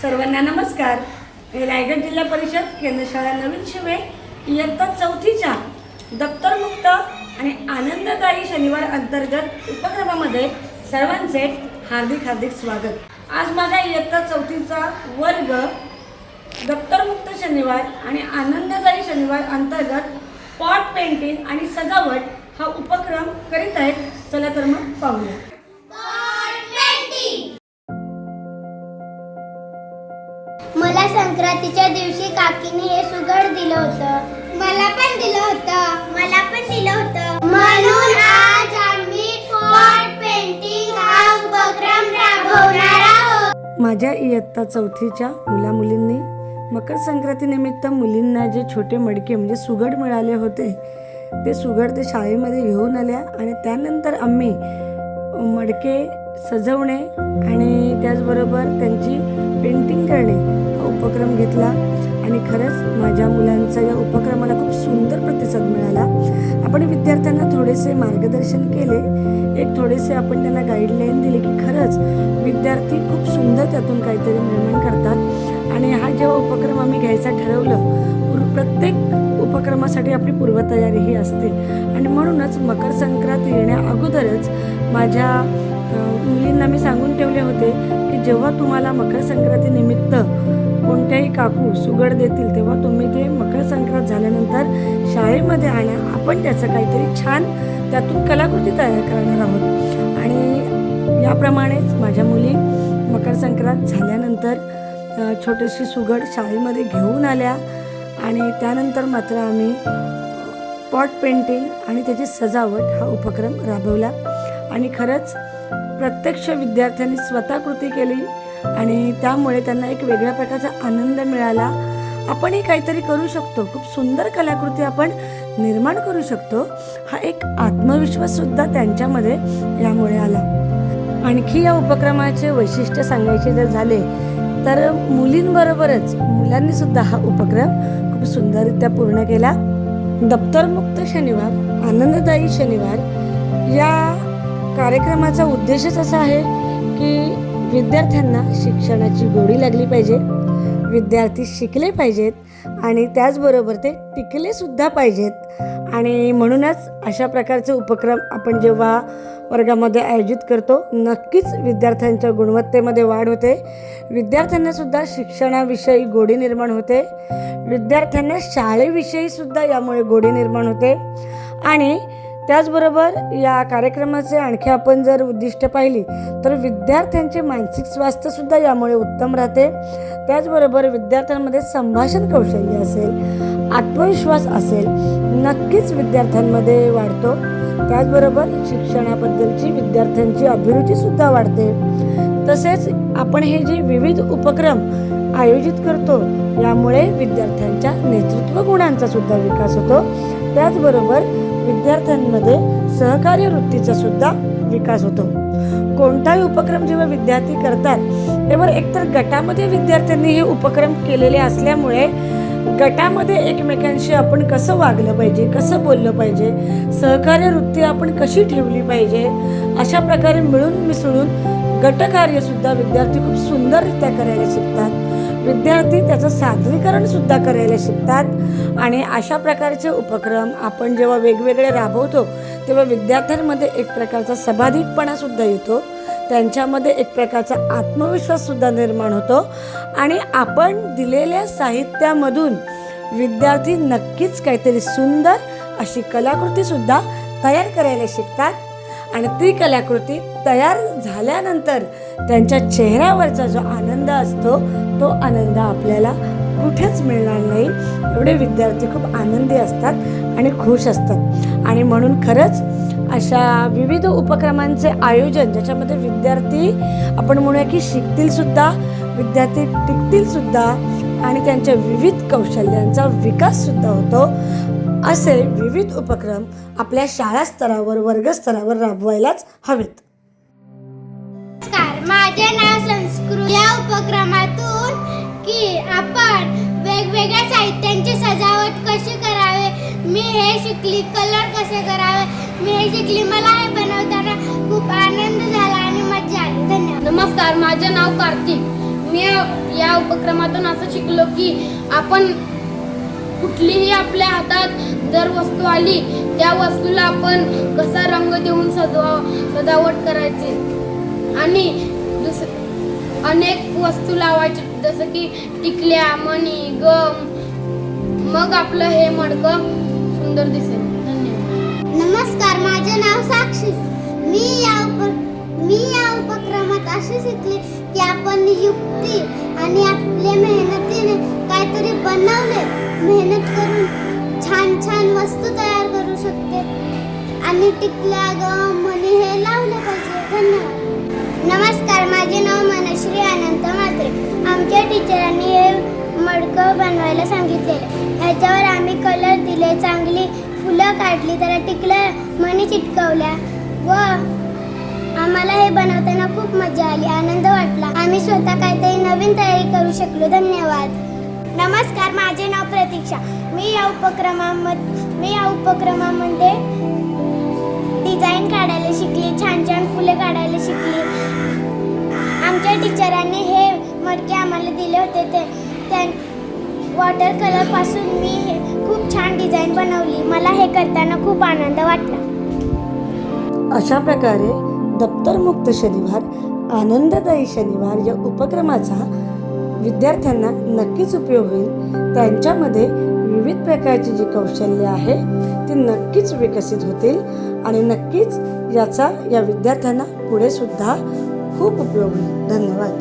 सर्वांना नमस्कार. मी रायगड जिल्हा परिषद केंद्रशाळा नवीन शिवे. इयत्ता चौथीच्या दप्तरमुक्त आणि आनंददायी शनिवार अंतर्गत उपक्रमामध्ये सर्वांचे हार्दिक हार्दिक स्वागत. आज माझा इयत्ता चौथीचा वर्ग दप्तरमुक्त शनिवार आणि आनंददायी शनिवार अंतर्गत पॉट पेंटिंग आणि सजावट हा उपक्रम करीत आहेत. चला तर मग पाहूया. संक्रांतीच्या दिवशी काकीने हे सुगड दिलं होतं. मला पण दिलं होतं. मला पण दिलं होतं. म्हणून आज आम्ही पॉट पेंटिंग हा उपक्रम राबवणार आहोत. माझ्या इयत्ता चौथीच्या मुलामुलींनी मकर संक्रांतीनिमित्त मुलींना जे छोटे मडके म्हणजे सुगड मिळाले होते ते सुगड ते शाळेमध्ये घेऊन आल्या आणि त्यानंतर आम्ही मडके सजवणे आणि त्याचबरोबर त्यांची पेंटिंग करणे. उपक्रम घेतला आणि खरंच माझ्या मुलांचा या उपक्रमाला खूप सुंदर प्रतिसाद मिळाला. आपण विद्यार्थ्यांना थोडेसे मार्गदर्शन केले. एक थोडेसे आपण त्यांना गाईडलाईन दिली की खरंच विद्यार्थी खूप सुंदर त्यातून काहीतरी निर्माण करतात. आणि हा जेव्हा उपक्रम आम्ही घ्यायचा ठरवलं प्रत्येक उपक्रमासाठी आपली पूर्वतयारी ही असते. आणि म्हणूनच मकर संक्रांत येण्या अगोदरच माझ्या मुलींना मी सांगून ठेवले होते की जेव्हा तुम्हाला मकर संक्रांतीनिमित्त कोणत्याही काकू सुगड देतील तेव्हा तुम्ही ते मकर संक्रांत झाल्यानंतर शाळेमध्ये आणा. आपण त्याचं काहीतरी छान त्यातून कलाकृती तयार करणार आहोत. आणि याप्रमाणेच माझ्या मुली मकर संक्रांत झाल्यानंतर छोटीशी सुगड शाळेमध्ये घेऊन आल्या. आणि त्यानंतर मात्र आम्ही पॉट पेंटिंग आणि त्याची सजावट हा उपक्रम राबवला. आणि खरंच प्रत्यक्ष विद्यार्थ्यांनी स्वतः कृती केली. आणि त्यामुळे त्यांना एक वेगळ्या प्रकारचा आनंद मिळाला. आपणही काहीतरी करू शकतो. खूप सुंदर कलाकृती आपण निर्माण करू शकतो. हा एक आत्मविश्वाससुद्धा त्यांच्यामध्ये यामुळे आला. आणखी या उपक्रमाचे वैशिष्ट्य सांगायचे जर झाले तर मुलींबरोबरच मुलांनी सुद्धा हा उपक्रम खूप सुंदररित्या पूर्ण केला. दप्तरमुक्त शनिवार आनंददायी शनिवार या कार्यक्रमाचा उद्देशच असा आहे की विद्यार्थ्यांना शिक्षणाची गोडी लागली पाहिजे विद्यार्थी शिकले पाहिजेत आणि त्याचबरोबर ते टिकले सुद्धा पाहिजेत. आणि म्हणूनच अशा प्रकारचे उपक्रम आपण जेव्हा वर्गामध्ये आयोजित करतो नक्कीच विद्यार्थ्यांच्या गुणवत्तेमध्ये वाढ होते. विद्यार्थ्यांनासुद्धा शिक्षणाविषयी गोडी निर्माण होते. विद्यार्थ्यांना शाळेविषयीसुद्धा यामुळे गोडी निर्माण होते. आणि त्याचबरोबर या कार्यक्रमाचे आणखी आपण जर उद्दिष्ट पाहिली तर विद्यार्थ्यांचे मानसिक स्वास्थ्यसुद्धा यामुळे उत्तम राहते. त्याचबरोबर विद्यार्थ्यांमध्ये संभाषण कौशल्य असेल आत्मविश्वास असेल नक्कीच विद्यार्थ्यांमध्ये वाढतो. त्याचबरोबर शिक्षणाबद्दलची विद्यार्थ्यांची अभिरुचीसुद्धा वाढते. तसेच आपण हे जे विविध उपक्रम आयोजित करतो यामुळे विद्यार्थ्यांच्या नेतृत्व गुणांचा सुद्धा विकास होतो. त्याचबरोबर विद्यार्थ्यांमध्ये सहकार्य वृत्तीचा सुद्धा विकास होतो. कोणताही उपक्रम जेव्हा विद्यार्थी करतात तेव्हा एकतर गटामध्ये विद्यार्थ्यांनी हे उपक्रम केलेले असल्यामुळे गटामध्ये एकमेकांशी आपण कसं वागलं पाहिजे कसं बोललं पाहिजे सहकार्य वृत्ती आपण कशी ठेवली पाहिजे अशा प्रकारे मिळून मिसळून गटकार्यसुद्धा विद्यार्थी खूप सुंदररित्या करायला शिकतात. विद्यार्थी त्याचं सादरीकरण सुद्धा करायला शिकतात. आणि अशा प्रकारचे उपक्रम आपण जेव्हा वेगवेगळे राबवतो तेव्हा विद्यार्थ्यांमध्ये एक प्रकारचा सबाधिकपणा सुद्धा येतो. त्यांच्यामध्ये एक प्रकारचा आत्मविश्वाससुद्धा निर्माण होतो. आणि आपण दिलेल्या साहित्यामधून विद्यार्थी नक्कीच काहीतरी सुंदर अशी कलाकृतीसुद्धा तयार करायला शिकतात. आणि ती कलाकृती तयार झाल्यानंतर त्यांच्या चेहऱ्यावरचा जो आनंद असतो तो आनंद आपल्याला कुठेच मिळणार नाही. एवढे विद्यार्थी खूप आनंदी असतात आणि खुश असतात. आणि म्हणून खरंच अशा विविध उपक्रमांचे आयोजन ज्याच्यामध्ये विद्यार्थी आपण म्हणूया की शिकतीलसुद्धा विद्यार्थी टिकतीलसुद्धा आणि त्यांच्या विविध कौशल्यांचा विकाससुद्धा होतो. असे विविध उपक्रम आपल्या शाळा स्तरावर वर्गस्तरावर राबवायलाच हवेत. नमस्कार माझे नाव संस्कृत. या उपक्रमातून की आपण वेगवेगळ्या साहित्यांची सजावट कशी करावे? मी हे शिकली कलर कसे करावे? मी हे शिकली मला हे बनवताना खूप आनंद झाला आणि मजा आली. धन्यवाद. नमस्कार माझे नाव कार्तिक. मी या- या उपक्रमातून असं शिकलो की आपण कुठलीही आपल्या हातात जर वस्तू आली त्या वस्तूला आपण कसा रंग देऊन सजवा सजावट करायची? आणि दुस अनेक वस्तू लावायचे जसं की टिकल्या मणी गम मग आपलं हे मडकं सुंदर दिसेल. धन्यवाद. नमस्कार माझे नाव साक्षी. मी या उप मी या उपक्रमात असे शिकले की आपण युक्ती आणि आपल्या मेहनतीने काहीतरी बनवले मेहनत करून छान छान वस्तू तयार करू शकते. आणि टिकल्या ग मणी हे लावलं पाहिजे. धन्यवाद. नमस्कार माझे नाव मनश्री अनंत म्हात्रे. आमच्या टीचरांनी हे मडकं बनवायला सांगितलेलं. ह्याच्यावर आम्ही कलर दिले चांगली फुलं काढली त्याला टिकल्या मणी चिटकवल्या. व आम्हाला हे बनवताना खूप मजा आली आनंद वाटला. आम्ही स्वतः काहीतरी नवीन तयारी करू शकलो. धन्यवाद. नमस्कार माझे नाव प्रतीक्षा. मी या उपक्रमामध्ये मी या उपक्रमामध्ये डिझाईन काढायला शिकली छान छान फुले काढायला शिकली. आमच्या टीचरांनी हे मडके आम्हाला दिले होते. ते त्यां वॉटर कलरपासून मी हे खूप छान डिझाईन बनवली. मला हे करताना खूप आनंद वाटला. अशा प्रकारे दप्तरमुक्त शनिवार आनंददायी शनिवार या उपक्रमाचा विद्यार्थ्यांना नक्कीच उपयोग होईल. त्यांच्यामध्ये विविध प्रकारची जी कौशल्य आहे ती नक्कीच विकसित होतील आणि नक्कीच याचा या विद्यार्थ्यांना पुढे सुद्धा खूप उपयोग होईल. धन्यवाद.